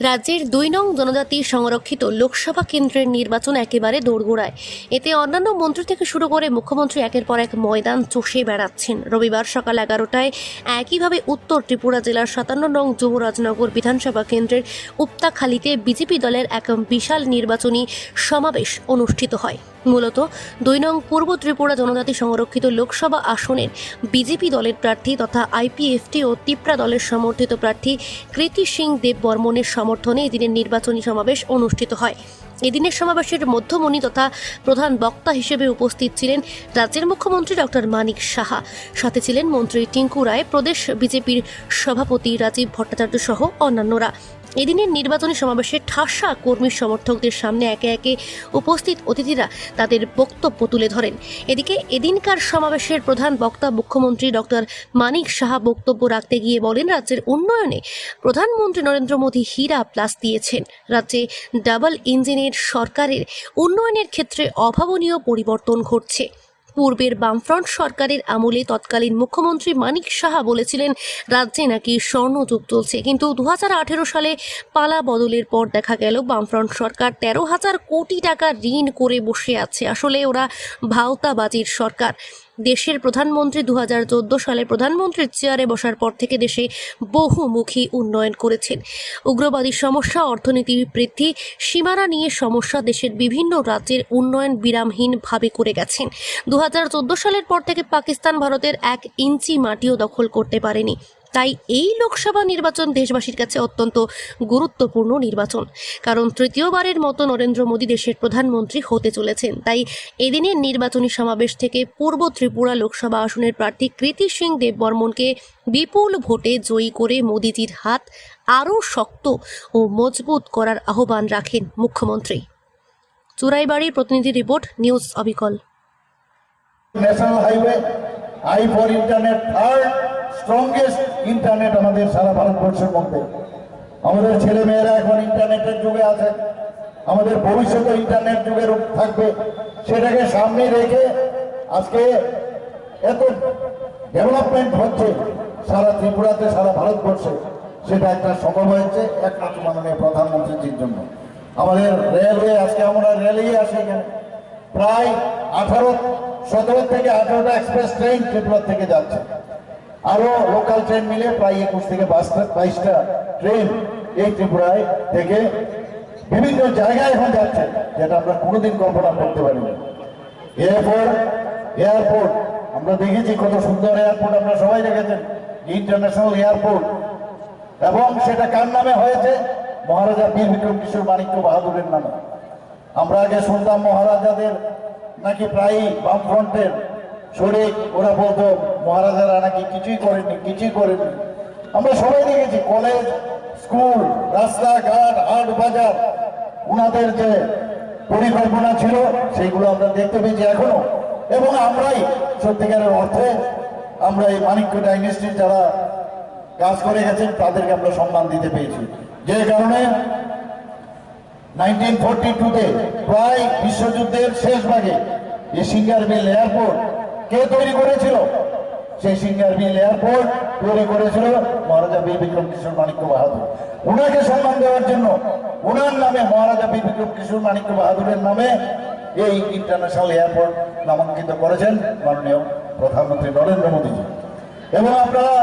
রাজ্যের দুই নং জনজাতি সংরক্ষিত লোকসভা কেন্দ্রের নির্বাচন একেবারে দোরগোড়ায়। এতে অন্যান্য মন্ত্রী থেকে শুরু করে মুখ্যমন্ত্রী একের পর এক ময়দান চষে বেড়াচ্ছেন। রবিবার সকাল এগারোটায় একইভাবে উত্তর ত্রিপুরা জেলার সাতান্ন নং যুবরাজনগর বিধানসভা কেন্দ্রের উপতাখালীতে বিজেপি দলের এক বিশাল নির্বাচনী সমাবেশ অনুষ্ঠিত হয়। মূলত দুই নং পূর্ব ত্রিপুরা জনজাতি সংরক্ষিত লোকসভা আসনের বিজেপি দলের প্রার্থী তথা আইপিএফটি ও তিপ্রা দলের সমর্থিত প্রার্থী কৃতি সিং দেব বর্মনের সমর্থনে এদিনের নির্বাচনী সমাবেশ অনুষ্ঠিত হয়। এদিনের সমাবেশের মধ্যমণি তথা প্রধান বক্তা হিসেবে উপস্থিত ছিলেন রাজ্যের মুখ্যমন্ত্রী ডক্টর মানিক সাহা। সাথে ছিলেন মন্ত্রী টিঙ্কু রায়, প্রদেশ বিজেপির সভাপতি রাজীব ভট্টাচার্য সহ অন্যান্যরা। এদিনের নির্বাচনী সমাবেশে ঠাসা কর্মী সমর্থকদের সামনে একে একে উপস্থিত অতিথিরা তাদের বক্তব্য তুলে ধরেন। এদিকে এদিনকার সমাবেশের প্রধান বক্তা মুখ্যমন্ত্রী ডক্টর মানিক সাহা বক্তব্য রাখতে গিয়ে বলেন, রাজ্যের উন্নয়নে প্রধানমন্ত্রী নরেন্দ্র মোদী হীরা প্লাস দিয়েছেন। রাজ্যে ডাবল ইঞ্জিনের সরকারের উন্নয়নের ক্ষেত্রে অভাবনীয় পরিবর্তন ঘটছে। পূর্বের বামফ্রন্ট সরকারের আমলে তৎকালীন মুখ্যমন্ত্রী মানিক সাহা বলেছিলেন, রাজ্যে নাকি স্বর্ণযুগ চলছে। কিন্তু দু হাজার আঠেরো সালে পালা বদলের পর দেখা গেল, বামফ্রন্ট সরকার তেরো হাজার কোটি টাকা ঋণ করে বসে আছে। আসলে ওরা ভাওতাবাজির সরকার। দেশের প্রধানমন্ত্রী দু হাজার চোদ্দ সালে প্রধানমন্ত্রীর চেয়ারে বসার পর থেকে দেশে বহুমুখী উন্নয়ন করেছেন। উগ্রবাদী সমস্যা, অর্থনীতি বৃদ্ধি, সীমানা নিয়ে সমস্যা দেশের বিভিন্ন রাজ্যের উন্নয়ন বিরামহীনভাবে করে গেছেন। দু হাজার চোদ্দ সালের পর থেকে পাকিস্তান, ভারতের এক ইঞ্চি মাটিও দখল করতে পারেনি। তাই এই লোকসভা নির্বাচন দেশবাসীর কাছে অত্যন্ত গুরুত্বপূর্ণ নির্বাচন। কারণ তৃতীয়বারের মতো নরেন্দ্র মোদী দেশের প্রধানমন্ত্রী হতে চলেছেন। তাই এদিনের নির্বাচনী সমাবেশ থেকে পূর্ব ত্রিপুরা লোকসভা আসনের প্রার্থী কৃতি সিং দেব বর্মনকে বিপুল ভোটে জয়ী করে মোদিজির হাত আরও শক্ত ও মজবুত করার আহ্বান রাখেন মুখ্যমন্ত্রী। চুরাইবাড়ির প্রতিনিধি রিপোর্ট, নিউজ অবিকল। National highway, I for internet third. Strongest internet আমাদের সারা ভারতবর্ষের মধ্যে। আমাদের ছেলে মেয়েরা এখন ইন্টারনেটের যুগে আছে। আমাদের ভবিষ্যতে ইন্টারনেট যুগের থাকবে। সেটাকে সামনে রেখে আজকে এত ডেভেলপমেন্ট হচ্ছে সারা ত্রিপুরাতে, সারা ভারতবর্ষে। সেটা একটা সম্ভব হয়েছে একমাত্র মাননীয় প্রধানমন্ত্রীজির জন্য। আমাদের রেলওয়ে আজকে আমরা রেলেই আসি এখানে। প্রায় আঠারো, সতেরো থেকে আঠারোটা এক্সপ্রেস ট্রেন ত্রিপুরা থেকে যাচ্ছে। আরও লোকাল ট্রেন মিলে প্রায় একুশ থেকে বাইশটা বাইশটা ট্রেন এই ত্রিপুরায় থেকে বিভিন্ন জায়গায় এখন যাচ্ছে, যেটা আমরা কোনোদিন কল্পনা করতে পারিনি। এয়ারপোর্ট এয়ারপোর্ট, আমরা দেখেছি কত সুন্দর এয়ারপোর্ট আমরা সবাই দেখেছেন, ইন্টারন্যাশনাল এয়ারপোর্ট। এবং সেটা কার নামে হয়েছে? মহারাজা বীর বিক্রম কিশোর মাণিক্য বাহাদুরের নামে। আমরা আগে শুনতাম মহারাজাদের নাকি প্রায়ই বামফ্রন্টের শরিক ওরা বলতো, মহারাজারা নাকি কিছুই করেননি কিছুই করেননি। আমরা সবাই দেখেছি, কলেজ, স্কুল, রাস্তাঘাট, হাট বাজার ওনাদের যে পরিকল্পনা ছিল, সেইগুলো আমরা দেখতে পেয়েছি এখনও। এবং আমরাই, সত্যিকারের অর্থে, আমরা এই মানিক্য ডাইনেস্টির যারা কাজ করে গেছেন, তাদেরকে আমরা সম্মান দিতে পেরেছি যে কারণে নাইনটিন ফোরটি টুতে প্রায় বিশ্বযুদ্ধের শেষ ভাগে, এই সিঙ্গারবিল এয়ারপোর্ট কে তৈরি করেছিল? সেই সিঙ্গার মিল এয়ারপোর্ট তৈরি করেছিল মহারাজা বীর বিক্রম কিশোর মাণিক্য বাহাদুর। ওনাকে সম্মান দেওয়ার জন্য ওনার নামে মহারাজা বীর বিক্রম কিশোর মাণিক্য বাহাদুরের নামে এই ইন্টারন্যাশনাল এয়ারপোর্ট নামাঙ্কিত করেছেন মাননীয় প্রধানমন্ত্রী নরেন্দ্র মোদীজি। এবং আপনারা